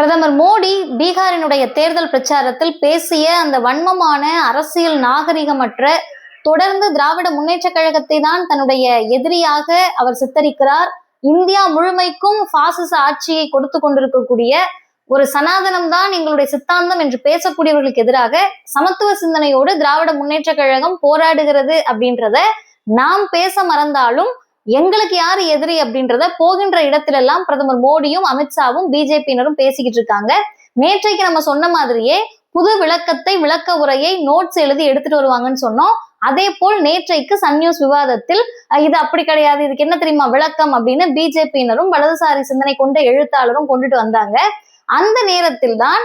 பிரதமர் மோடி பீகாரினுடைய தேர்தல் பிரச்சாரத்தில் பேசிய அந்த வன்மமான அரசியல் நாகரிகமற்ற தொடர்ந்து திராவிட முன்னேற்ற கழகத்தை தான் தன்னுடைய எதிரியாக அவர் சித்தரிக்கிறார். இந்தியா முழுமைக்கும் பாசிச ஆட்சியை கொடுத்து கொண்டிருக்கக்கூடிய ஒரு சனாதனம் தான் எங்களுடைய சித்தாந்தம் என்று பேசக்கூடியவர்களுக்கு எதிராக சமத்துவ சிந்தனையோடு திராவிட முன்னேற்ற கழகம் போராடுகிறது அப்படின்றத நாம் பேச மறந்தாலும் எங்களுக்கு யாரு எதிரி அப்படின்றத போகின்ற இடத்திலெல்லாம் பிரதமர் மோடியும் அமித்ஷாவும் பிஜேபியினரும் பேசிக்கிட்டு இருக்காங்க. நேற்றைக்கு நம்ம சொன்ன மாதிரியே புது விளக்கத்தை விளக்க உரையை நோட்ஸ் எழுதி எடுத்துட்டு வருவாங்கன்னு சொன்னோம். அதே போல் நேற்றைக்கு சன் நியூஸ் விவாதத்தில் இது அப்படி கிடையாது இதுக்கு என்ன தெரியுமா விளக்கம் அப்படின்னு பிஜேபியினரும் வலதுசாரி சிந்தனை கொண்ட எழுத்தாளரும் கொண்டுட்டு வந்தாங்க. அந்த நேரத்தில் தான்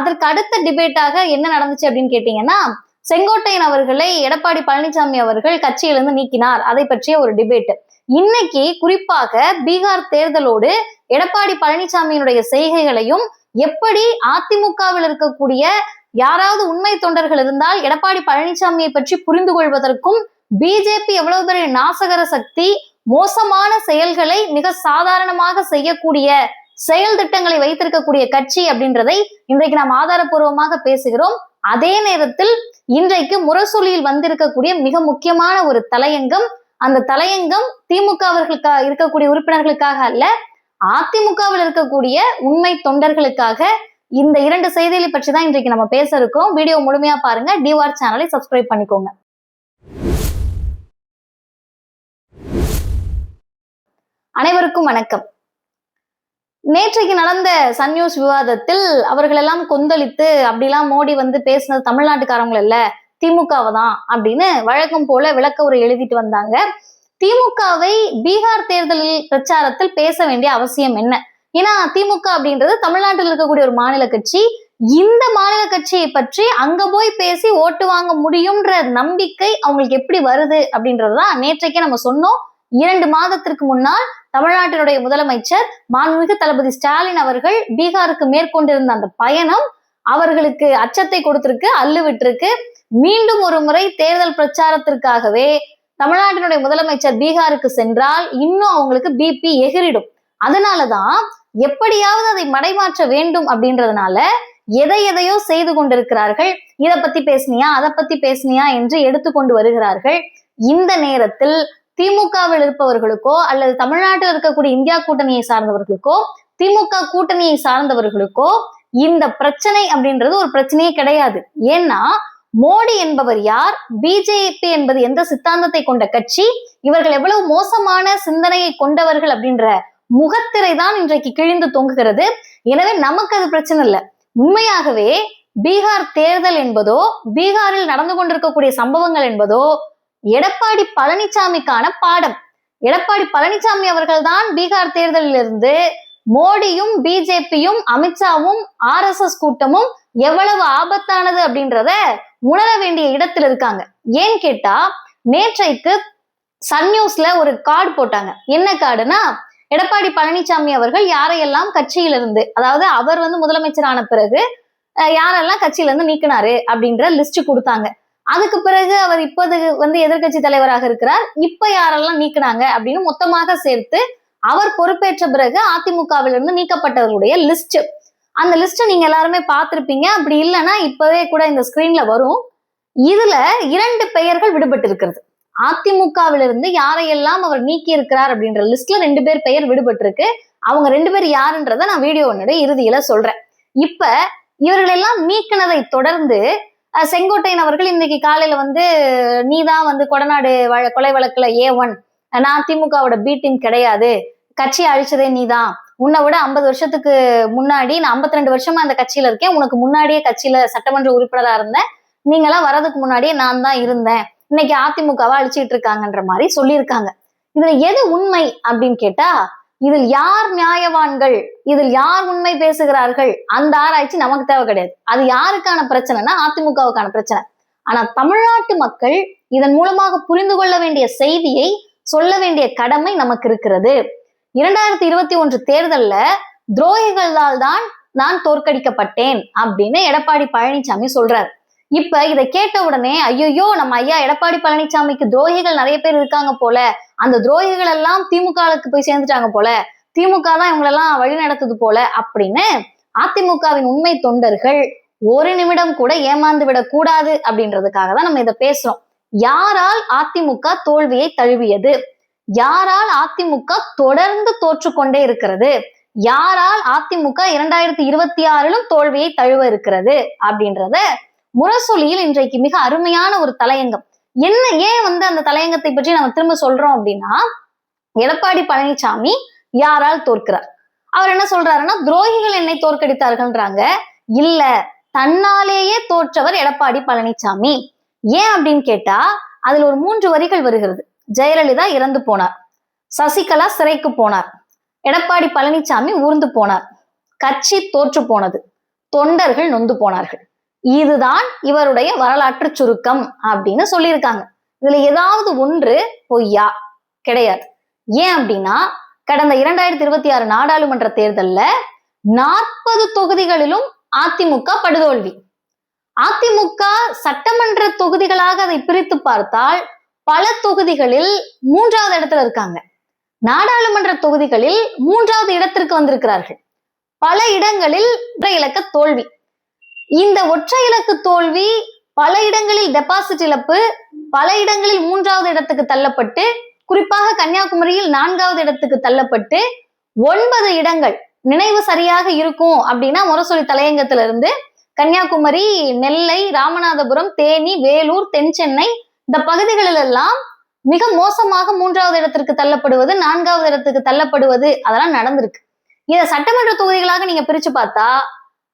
அதற்கு அடுத்த டிபேட்டாக என்ன நடந்துச்சு அப்படின்னு கேட்டீங்கன்னா செங்கோட்டையன் அவர்களை எடப்பாடி பழனிசாமி அவர்கள் கட்சியிலிருந்து நீக்கினார். அதை பற்றிய ஒரு டிபேட் இன்னைக்கு குறிப்பாக பீகார் தேர்தலோடு எடப்பாடி பழனிசாமியினுடைய செய்கைகளையும் எப்படி அதிமுகவில் இருக்கக்கூடிய யாராவது உண்மை தொண்டர்கள் இருந்தால் எடப்பாடி பழனிசாமியை பற்றி புரிந்து கொள்வதற்கும் பிஜேபி எவ்வளவு பெரிய நாசகர சக்தி மோசமான செயல்களை மிக சாதாரணமாக செய்யக்கூடிய செயல் திட்டங்களை வைத்திருக்கக்கூடிய கட்சி அப்படின்றதை இன்றைக்கு நாம் ஆதாரபூர்வமாக பேசுகிறோம். அதே நேரத்தில் இன்றைக்கு முரசொலியில் வந்திருக்கக்கூடிய மிக முக்கியமான ஒரு தலையங்கம் அந்த தலையங்கம் திமுகவர்களுக்காக இருக்கக்கூடிய உறுப்பினர்களுக்காக அல்ல அதிமுகவில் இருக்கக்கூடிய உண்மை தொண்டர்களுக்காக இந்த இரண்டு செய்திகளை பற்றி தான் இன்றைக்கு நம்ம பேச இருக்கோம். வீடியோ முழுமையா பாருங்க. டிஆர் சேனலை சப்ஸ்கிரைப் பண்ணிக்கோங்க. அனைவருக்கும் வணக்கம். நேற்றைக்கு நடந்த சன் நியூஸ் விவாதத்தில் அவர்கள் எல்லாம் கொந்தளித்து அப்படிலாம் மோடி வந்து பேசினது தமிழ்நாட்டுக்காரங்க இல்ல திமுகவை தான் அப்படின்னு வழக்கம் போல விளக்க உரை எழுதிட்டு வந்தாங்க. திமுகவை பீகார் தேர்தலில் பிரச்சாரத்தில் பேச வேண்டிய அவசியம் என்ன? ஏன்னா திமுக அப்படின்றது தமிழ்நாட்டில் இருக்கக்கூடிய ஒரு மாநில கட்சி. இந்த மாநில கட்சியை பற்றி அங்க போய் பேசி ஓட்டு வாங்க முடியும்ன்ற நம்பிக்கை அவங்களுக்கு எப்படி வருது அப்படின்றதுதான் நேற்றைக்கே நம்ம சொன்னோம். இரண்டு மாதத்திற்கு முன்னால் தமிழ்நாட்டினுடைய முதலமைச்சர் மாண்புமிகு தளபதி ஸ்டாலின் அவர்கள் பீகாருக்கு மேற்கொண்டிருந்த அந்த பயணம் அவர்களுக்கு அச்சத்தை கொடுத்திருக்கு அள்ளு விட்டுருக்கு மீண்டும் ஒரு முறை தேர்தல் பிரச்சாரத்திற்காகவே தமிழ்நாட்டினுடைய முதலமைச்சர் பீகாருக்கு சென்றால் இன்னும் அவங்களுக்கு பிபி எகிரிடும். அதனாலதான் எப்படியாவது அதை மடைமாற்ற வேண்டும் அப்படின்றதுனால எதை எதையோ செய்து கொண்டிருக்கிறார்கள். இத பத்தி பேசுனியா? அதை பத்தி பேசுனியா என்று எடுத்துக்கொண்டு வருகிறார்கள். இந்த நேரத்தில் திமுகவில் இருப்பவர்களுக்கோ அல்லது தமிழ்நாட்டில் இருக்கக்கூடிய இந்தியா கூட்டணியை சார்ந்தவர்களுக்கோ திமுக கூட்டணியை சார்ந்தவர்களுக்கோ இந்த பிரச்சனை அப்படின்றது ஒரு பிரச்சனையே கிடையாது. ஏன்னா மோடி என்பவர் யார்? பிஜேபி என்பது எந்த சித்தாந்தத்தை கொண்ட கட்சி? இவர்கள் எவ்வளவு மோசமான சிந்தனையை கொண்டவர்கள் அப்படின்ற முகத்திரை தான் இன்றைக்கு கிழிந்து தொங்குகிறது. எனவே நமக்கு அது பிரச்சனை இல்லை. உண்மையாகவே பீகார் தேர்தல் என்பதோ பீகாரில் நடந்து கொண்டிருக்கக்கூடிய சம்பவங்கள் என்பதோ எடப்பாடி பழனிசாமிக்கான பாடம். எடப்பாடி பழனிசாமி அவர்கள் தான் பீகார் தேர்தலிலிருந்து மோடியும் பிஜேபியும் அமித்ஷாவும் ஆர் எஸ் எஸ் கூட்டமும் எவ்வளவு ஆபத்தானது அப்படின்றத உணர வேண்டிய இடத்துல இருக்காங்க. ஏன்னு கேட்டா நேற்றைக்கு சன் நியூஸ்ல ஒரு கார்டு போட்டாங்க. என்ன கார்டுனா எடப்பாடி பழனிசாமி அவர்கள் யாரையெல்லாம் கட்சியிலிருந்து அதாவது அவர் வந்து முதலமைச்சர் ஆன பிறகு அஹ், யாரெல்லாம் கட்சியில இருந்து நீக்கினாரு அப்படின்ற லிஸ்ட் கொடுத்தாங்க. அதுக்கு பிறகு அவர் இப்போது வந்து எதிர்க்கட்சி தலைவராக இருக்கிறார். இப்ப யாரெல்லாம் நீக்கினாங்க அப்படின்னு மொத்தமாக சேர்த்து அவர் பொறுப்பேற்ற பிறகு அதிமுகவிலிருந்து நீக்கப்பட்டவர்களுடைய லிஸ்ட் அந்த லிஸ்ட்டை நீங்க எல்லாருமே பார்த்திருப்பீங்க. அப்படி இல்லைன்னா இப்பவே கூட இந்த ஸ்கிரீன்ல வரும். இதுல இரண்டு பெயர்கள் விடுபட்டு இருக்கிறது அதிமுகவிலிருந்து யாரையெல்லாம் அவர் நீக்கி இருக்கிறார் அப்படின்ற லிஸ்ட்ல ரெண்டு பேர் பெயர் விடுபட்டு இருக்கு அவங்க ரெண்டு பேர் யாருன்றத நான் வீடியோ வீடியோனுடைய இறுதியில சொல்றேன். இப்ப இவர்களெல்லாம் நீக்கினதை தொடர்ந்து அஹ், செங்கோட்டையன் அவர்கள் இன்னைக்கு காலையில வந்து நீதான் வந்து கொடநாடு வழ- கொலை வழக்குல ஏ ஒன் நான் திமுகவோட பீட்டின் கிடையாது. கட்சியை அழிச்சதே நீதான். உன்னை விட ஐம்பது வருஷத்துக்கு முன்னாடி நான் 52 ரெண்டு வருஷமா அந்த கட்சியில இருக்கேன். உனக்கு முன்னாடியே கட்சியில சட்டமன்ற உறுப்பினரா இருந்தேன். நீங்களாம் வரதுக்கு முன்னாடியே நான் தான் இருந்தேன். இன்னைக்கு அதிமுகவா அழிச்சிட்டு இருக்காங்கன்ற மாதிரி சொல்லியிருக்காங்க. இதுல எது உண்மை அப்படின்னு கேட்டா இதில் யார் நியாயவான்கள் இதில் யார் உண்மை பேசுகிறார்கள் அந்த ஆராய்ச்சி நமக்கு தேவை கிடையாது. அது யாருக்கான பிரச்சனைனா அதிமுகவுக்கான பிரச்சனை. ஆனா தமிழ்நாட்டு மக்கள் இதன் மூலமாக புரிந்து கொள்ள வேண்டிய செய்தியை சொல்ல வேண்டிய கடமை நமக்கு இருக்கிறது. இரண்டாயிரத்தி இருபத்தி ஒன்று தேர்தல்ல துரோகிகளால் தான் நான் தோற்கடிக்கப்பட்டேன் அப்படின்னு எடப்பாடி பழனிசாமி சொல்றாரு. இப்ப இதை கேட்ட உடனே ஐயோ நம்ம ஐயா எடப்பாடி பழனிசாமிக்கு துரோகிகள் நிறைய பேர் இருக்காங்க போல அந்த துரோகிகள் எல்லாம் திமுகவுக்கு போய் சேர்ந்துட்டாங்க போல திமுக தான் இவங்களெல்லாம் வழி நடத்துது போல அப்படின்னு அதிமுகவின் உண்மை தொண்டர்கள் ஒரு நிமிடம் கூட ஏமாந்து விடக்கூடாது அப்படின்றதுக்காக தான் நம்ம இதை பேசுறோம். யாரால் அதிமுக தோல்வியை தழுவியது? யாரால் அதிமுக தொடர்ந்து தோற்றுக்கொண்டே இருக்கிறது? யாரால் அதிமுக இரண்டாயிரத்தி இருபத்தி ஆறிலும் தோல்வியை தழுவ இருக்கிறது? அப்படின்றத முரசொலியில் இன்றைக்கு மிக அருமையான ஒரு தலையங்கம். என்ன ஏன் வந்து அந்த தலையங்கத்தை பற்றி நம்ம திரும்ப சொல்றோம் அப்படின்னா எடப்பாடி பழனிசாமி யாரால் தோற்கிறார்? அவர் என்ன சொல்றாருன்னா துரோகிகள் என்னை தோற்கடித்தார்கள்ன்றாங்க. இல்ல தன்னாலேயே தோற்றவர் எடப்பாடி பழனிசாமி ஏன் அப்படின்னு கேட்டா அதுல ஒரு மூன்று வரிகள் வருகிறது. ஜெயலலிதா இறந்து போனார். சசிகலா சிறைக்கு போனார். எடப்பாடி பழனிசாமி ஊர்ந்து போனார். கட்சி தோற்று போனது. தொண்டர்கள் நொந்து போனார்கள். இதுதான் இவருடைய வரலாற்று சுருக்கம் அப்படின்னு சொல்லியிருக்காங்க. இதுல ஏதாவது ஒன்று பொய்யா? கிடையாது. ஏன் அப்படின்னா கடந்த இரண்டாயிரத்தி இருபத்தி ஆறு நாடாளுமன்ற தேர்தல்ல நாற்பது தொகுதிகளிலும் அதிமுக படுதோல்வி. அதிமுக சட்டமன்ற தொகுதிகளாக அதை பிரித்து பார்த்தால் பல தொகுதிகளில் மூன்றாவது இடத்துல இருக்காங்க. நாடாளுமன்ற தொகுதிகளில் மூன்றாவது இடத்திற்கு வந்திருக்கிறார்கள். பல இடங்களில் ஒற்றை இலக்க தோல்வி. இந்த ஒற்றை இலக்கு தோல்வி பல இடங்களில் டெபாசிட் இழப்பு பல இடங்களில் மூன்றாவது இடத்துக்கு தள்ளப்பட்டு குறிப்பாக கன்னியாகுமரியில் நான்காவது இடத்துக்கு தள்ளப்பட்டு ஒன்பது இடங்கள் நினைவு சரியாக இருக்கும் அப்படின்னா முரசொலி தலையங்கத்துல இருந்து கன்னியாகுமரி நெல்லை ராமநாதபுரம் தேனி வேலூர் தென் சென்னை இந்த பகுதிகளில் எல்லாம் மிக மோசமாக மூன்றாவது இடத்திற்கு தள்ளப்படுவது நான்காவது இடத்துக்கு தள்ளப்படுவது அதெல்லாம் நடந்திருக்கு. இதை சட்டமன்ற தொகுதிகளாக நீங்க பிரிச்சு பார்த்தா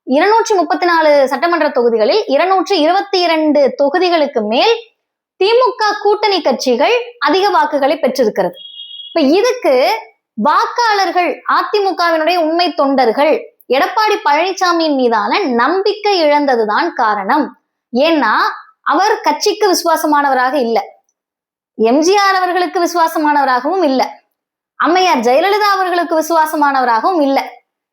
இருநூற்றி முப்பத்தி நாலு சட்டமன்ற தொகுதிகளில் இருநூற்றி இருபத்தி இரண்டு தொகுதிகளுக்கு மேல் திமுக கூட்டணி கட்சிகள் அதிக வாக்குகளை பெற்றிருக்கிறது. இப்ப இதுக்கு வாக்காளர்கள் அதிமுகவினுடைய உண்மை தொண்டர்கள் எடப்பாடி பழனிசாமியின் மீதான நம்பிக்கை இழந்ததுதான் காரணம். ஏன்னா அவர் கட்சிக்கு விசுவாசமானவராக இல்ல. எம்ஜிஆர் அவர்களுக்கு விசுவாசமானவராகவும் இல்ல. அம்மையார் ஜெயலலிதா அவர்களுக்கு விசுவாசமானவராகவும் இல்ல.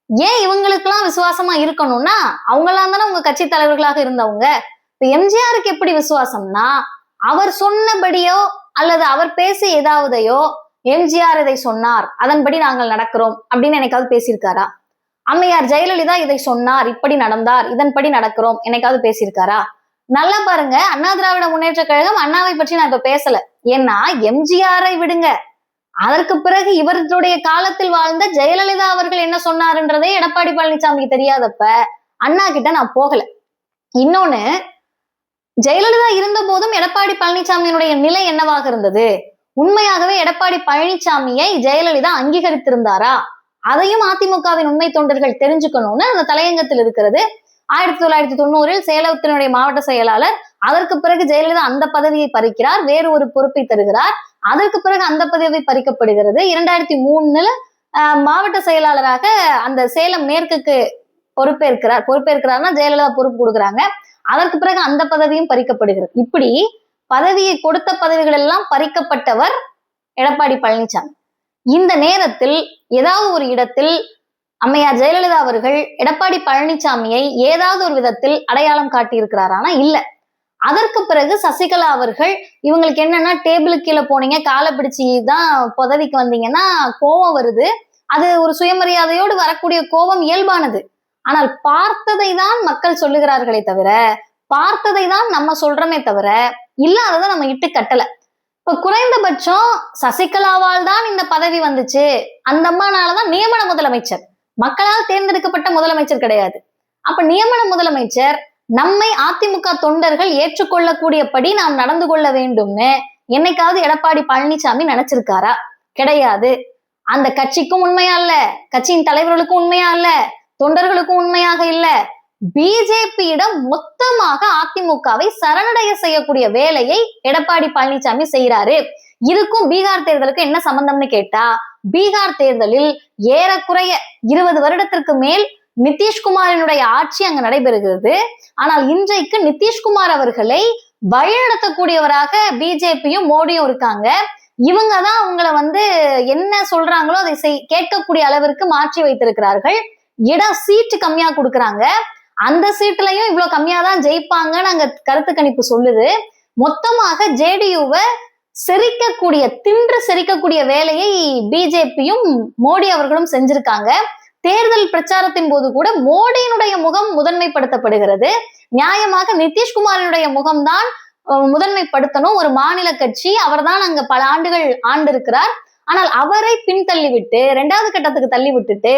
ஏன் இவங்களுக்கெல்லாம் விசுவாசமா இருக்கணும்னா அவங்கெல்லாம் தானே உங்க கட்சி தலைவர்களாக இருந்தவங்க. இப்ப எம்ஜிஆருக்கு எப்படி விசுவாசம்னா அவர் சொன்னபடியோ அல்லது அவர் பேசி ஏதாவதையோ எம்ஜிஆர் இதை சொன்னார் அதன்படி நாங்கள் நடக்கிறோம் அப்படின்னு என்னைக்காவது பேசியிருக்காரா? அம்மையார் ஜெயலலிதா இதை சொன்னார் இப்படி நடந்தார் இதன்படி நடக்கிறோம் என்னைக்காவது பேசியிருக்காரா? நல்லா பாருங்க. அண்ணா திராவிட முன்னேற்ற கழகம் அண்ணாவை பற்றி நான் இப்ப பேசல. ஏன்னா எம்ஜிஆரை விடுங்க. அதற்கு பிறகு இவர்களுடைய காலத்தில் வாழ்ந்த ஜெயலலிதா அவர்கள் என்ன சொன்னாருன்றதே எடப்பாடி பழனிசாமிக்கு தெரியாதப்ப அண்ணா கிட்ட நான் போகல. இன்னொன்னு ஜெயலலிதா இருந்த போதும் எடப்பாடி பழனிசாமியினுடைய நிலை என்னவாக இருந்தது? உண்மையாகவே எடப்பாடி பழனிசாமியை ஜெயலலிதா அங்கீகரித்திருந்தாரா? அதையும் அதிமுகவின் உண்மை தொண்டர்கள் தெரிஞ்சுக்கணும்னு அந்த தலையங்கத்தில் இருக்கிறது. ஆயிரத்தி தொள்ளாயிரத்தி தொண்ணூறில் சேலத்தினுடைய மாவட்ட செயலாளர் அதற்கு பிறகு ஜெயலலிதா அந்த பதவியை பறிக்கிறார் வேறு ஒரு பொறுப்பை தருகிறார். அதற்கு பிறகு அந்த பதவி பறிக்கப்படுகிறது. இரண்டாயிரத்தி மூணுல மாவட்ட செயலாளராக அந்த சேலம் மேற்குக்கு பொறுப்பேற்கிறார். பொறுப்பேற்கிறார்னா ஜெயலலிதா பொறுப்பு கொடுக்குறாங்க. அதற்கு பிறகு அந்த பதவியும் பறிக்கப்படுகிறது. இப்படி பதவியை கொடுத்த பதவிகள் எல்லாம் பறிக்கப்பட்டவர் எடப்பாடி பழனிசாமி. இந்த நேரத்தில் ஏதாவது ஒரு இடத்தில் அம்மையார் ஜெயலலிதா அவர்கள் எடப்பாடி பழனிசாமியை ஏதாவது ஒரு விதத்தில் அடையாளம் காட்டியிருக்கிறாரானா? இல்ல. அதற்கு பிறகு சசிகலா அவர்கள் இவங்களுக்கு என்னன்னா டேபிளுக்கு கீழே போனீங்க காலை பிடிச்சி தான் பதவிக்கு வந்தீங்கன்னா கோபம் வருது. அது ஒரு சுயமரியாதையோடு வரக்கூடிய கோபம் இயல்பானது. ஆனால் பார்த்ததை தான் மக்கள் சொல்லுகிறார்களே தவிர பார்த்ததை தான் நம்ம சொல்றோமே தவிர இல்லாததை நம்ம இட்டு கட்டல. இப்ப குறைந்தபட்சம் சசிகலாவால் தான் இந்த பதவி வந்துச்சு. அந்த அம்மானாலதான் நியமன முதலமைச்சர். மக்களால் தேர்ந்தெடுக்கப்பட்ட முதலமைச்சர் கிடையாது. அப்ப நியமன முதலமைச்சர் நம்மை அதிமுக தொண்டர்கள் ஏற்றுக்கொள்ளக்கூடியபடி நாம் நடந்து கொள்ள வேண்டும்னு என்னைக்காவது எடப்பாடி பழனிசாமி நினைச்சிருக்காரா? கிடையாது. அந்த கட்சிக்கும் உண்மையா இல்ல கட்சியின் தலைவர்களுக்கும் உண்மையா இல்ல தொண்டர்களுக்கும் உண்மையாக இல்ல. பிஜேபியிடம் மொத்தமாக அதிமுகவை சரணடைய செய்யக்கூடிய வேலையை எடப்பாடி பழனிசாமி செய்யறாரு இதுக்கும் பீகார் தேர்தலுக்கு என்ன சம்பந்தம்னு கேட்டா பீகார் தேர்தலில் ஏறக்குறைய இருபது வருடத்திற்கு மேல் நிதிஷ்குமாரினுடைய ஆட்சி அங்கு நடைபெறுகிறது. ஆனால் இன்றைக்கு நிதிஷ்குமார் அவர்களை வழிநடத்தக்கூடியவராக பிஜேபியும் மோடியும் இருக்காங்க. இவங்க தான் அவங்கள வந்து என்ன சொல்றாங்களோ அதை செய் கேட்கக்கூடிய அளவிற்கு மாற்றி வைத்திருக்கிறார்கள். இடம் சீட்டு கம்மியா கொடுக்குறாங்க. அந்த சீட்லயும் இவ்வளவு கம்மியா தான் ஜெயிப்பாங்கன்னு அங்க கருத்து கணிப்பு சொல்லுது. மொத்தமாக ஜேடியூவை செரிக்கக்கூடிய தின்று செரிக்கக்கூடிய வேலையை பிஜேபியும் மோடி அவர்களும் செஞ்சிருக்காங்க. தேர்தல் பிரச்சாரத்தின் போது கூட மோடியினுடைய முகம் முதன்மைப்படுத்தப்படுகிறது. நியாயமாக நிதிஷ்குமாரினுடைய முகம்தான் முதன்மைப்படுத்தணும். ஒரு மாநில கட்சி அவர்தான் அங்க பல ஆண்டுகள் ஆண்டு இருக்கிறார் ஆனால் அவரை பின்தள்ளிவிட்டு இரண்டாவது கட்டத்துக்கு தள்ளி விட்டுட்டு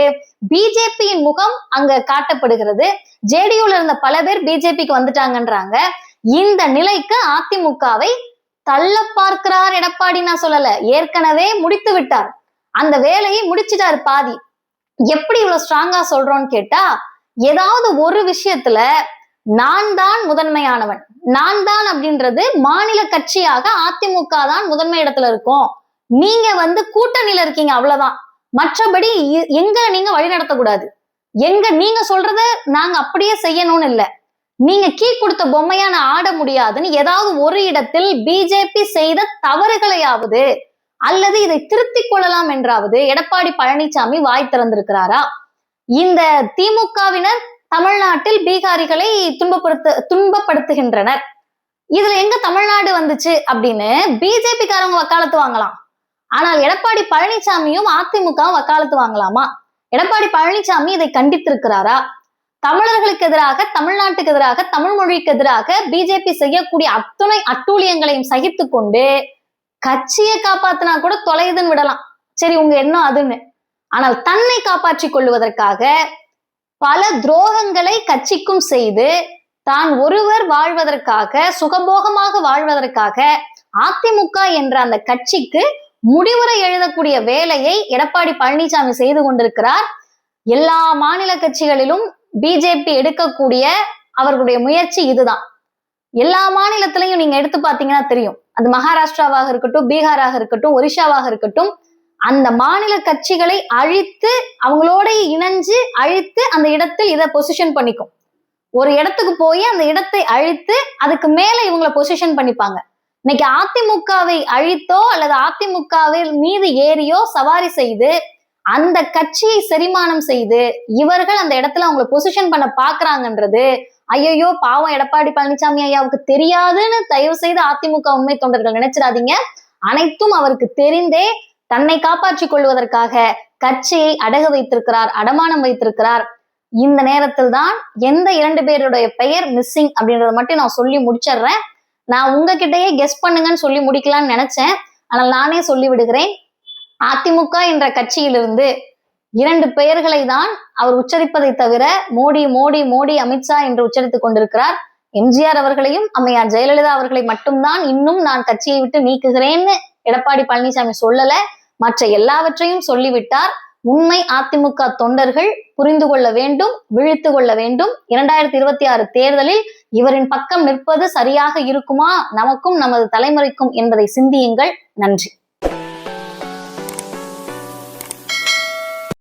பிஜேபியின் முகம் அங்க காட்டப்படுகிறது. ஜேடியூல இருந்த பல பேர் பிஜேபிக்கு வந்துட்டாங்கன்றாங்க. இந்த நிலைக்கு அதிமுகவை தள்ள பார்க்கிறார் எடப்பாடி நான் சொல்லல. ஏற்கனவே முடித்து விட்டார். அந்த வேலையை முடிச்சிட்டாரு பாதி. எப்படி இவ்வளவு ஸ்ட்ராங்கா சொல்றோம்னு கேட்டா ஏதாவது ஒரு விஷயத்துல நான் தான் முதன்மையானவன். நான் தான் அப்படின்றது மாநில கட்சியாக அதிமுக தான் முதன்மை இடத்துல இருக்கும். நீங்க வந்து கூட்டணியில இருக்கீங்க அவ்வளவுதான். மற்றபடி இ- எங்க நீங்க வழி நடத்தக்கூடாது எங்க நீங்க சொல்றத நாங்க அப்படியே செய்யணும்னு இல்ல. நீங்க கீ கொடுத்த பொம்மையா நான் ஆட முடியாதுன்னு ஏதாவது ஒரு இடத்தில் பிஜேபி செய்த தவறுகளையாவது அல்லது இதை திருத்திக் கொள்ளலாம் என்றாவது எடப்பாடி பழனிசாமி வாய் திறந்திருக்கிறாரா? இந்த திமுகவினர் தமிழ்நாட்டில் பீகாரிகளை துன்பப்படுத்த துன்பப்படுத்துகின்றனர். இதுல எங்க தமிழ்நாடு வந்துச்சு அப்படின்னு பிஜேபி காரங்க வக்காலத்து வாங்கலாம். ஆனால் எடப்பாடி பழனிசாமியும் அதிமுகவும் வக்காலத்து வாங்கலாமா? எடப்பாடி பழனிசாமி இதை கண்டித்திருக்கிறாரா? தமிழர்களுக்கு எதிராக தமிழ்நாட்டுக்கு எதிராக தமிழ் மொழிக்கு எதிராக பிஜேபி செய்யக்கூடிய அத்துணை அட்டூழியங்களையும் சகித்து கொண்டு கட்சியை காப்பாத்தினா கூட தொலையுதுன்னு விடலாம். சரி உங்க எண்ணம் அதுன்னு. ஆனால் தன்னை காப்பாற்றி கொள்வதற்காக பல துரோகங்களை கட்சிக்கும் செய்து தான் ஒருவர் வாழ்வதற்காக சுகபோகமாக வாழ்வதற்காக அதிமுக என்ற அந்த கட்சிக்கு முடிவுரை எழுதக்கூடிய வேலையை எடப்பாடி பழனிசாமி செய்து கொண்டிருக்கிறார். எல்லா மாநில கட்சிகளிலும் பிஜேபி எடுக்கக்கூடிய அவர்களுடைய முயற்சி இதுதான். எல்லா மாநிலத்திலையும் நீங்க எடுத்து பார்த்தீங்கன்னா தெரியும். அது மகாராஷ்டிராவாக இருக்கட்டும் பீகாராக இருக்கட்டும் ஒரிஷாவாக இருக்கட்டும் அந்த மாநில கட்சிகளை அழித்து அவங்களோட இணைஞ்சு அழித்து அந்த இடத்தில் இதை பொசிஷன் பண்ணிக்கும். ஒரு இடத்துக்கு போய் அந்த இடத்தை அழித்து அதுக்கு மேல இவங்களை பொசிஷன் பண்ணிப்பாங்க. இன்னைக்கு அதிமுகவை அழித்தோ அல்லது அதிமுகவில் மீது ஏறியோ சவாரி செய்து அந்த கட்சியை செரிமானம் செய்து இவர்கள் அந்த இடத்துல அவங்கள பொசிஷன் பண்ண பாக்குறாங்கன்றது ஐயோ பாவம் எடப்பாடி பழனிசாமி ஐயாவுக்கு தெரியாதுன்னு தயவு செய்து அதிமுக உண்மை தொண்டர்கள் நினைச்சிடாதீங்க. அனைத்தும் அவருக்கு தெரிந்தே தன்னை காப்பாற்றிக் கொள்வதற்காக கட்சியை அடகு வைத்திருக்கிறார் அடமானம் வைத்திருக்கிறார். இந்த நேரத்தில் தான் எந்த இரண்டு பேருடைய பெயர் மிஸ்ஸிங் அப்படின்றத மட்டும் நான் சொல்லி முடிச்சிடுறேன். நான் உங்ககிட்டயே கெஸ் பண்ணுங்கன்னு சொல்லி முடிக்கலாம்னு நினைச்சேன். ஆனால் நானே சொல்லி விடுகிறேன் அதிமுக என்ற கட்சியிலிருந்து இரண்டு பெயர்களை தான் அவர் உச்சரிப்பதை தவிர மோடி மோடி மோடி அமித்ஷா என்று உச்சரித்துக் கொண்டிருக்கிறார். எம்ஜிஆர் அவர்களையும் அம்மையார் ஜெயலலிதா அவர்களை மட்டும்தான் இன்னும் நான் கட்சியை விட்டு நீக்குகிறேன்னு எடப்பாடி பழனிசாமி சொல்லல. மற்ற எல்லாவற்றையும் சொல்லிவிட்டார். உண்மை அதிமுக தொண்டர்கள் புரிந்து கொள்ள வேண்டும் விழித்து கொள்ள வேண்டும். இரண்டாயிரத்தி இருபத்தி ஆறு தேர்தலில் இவரின் பக்கம் நிற்பது சரியாக இருக்குமா? நமக்கும் நமது தலைமுறைக்கும் என்பதை சிந்தியுங்கள். நன்றி.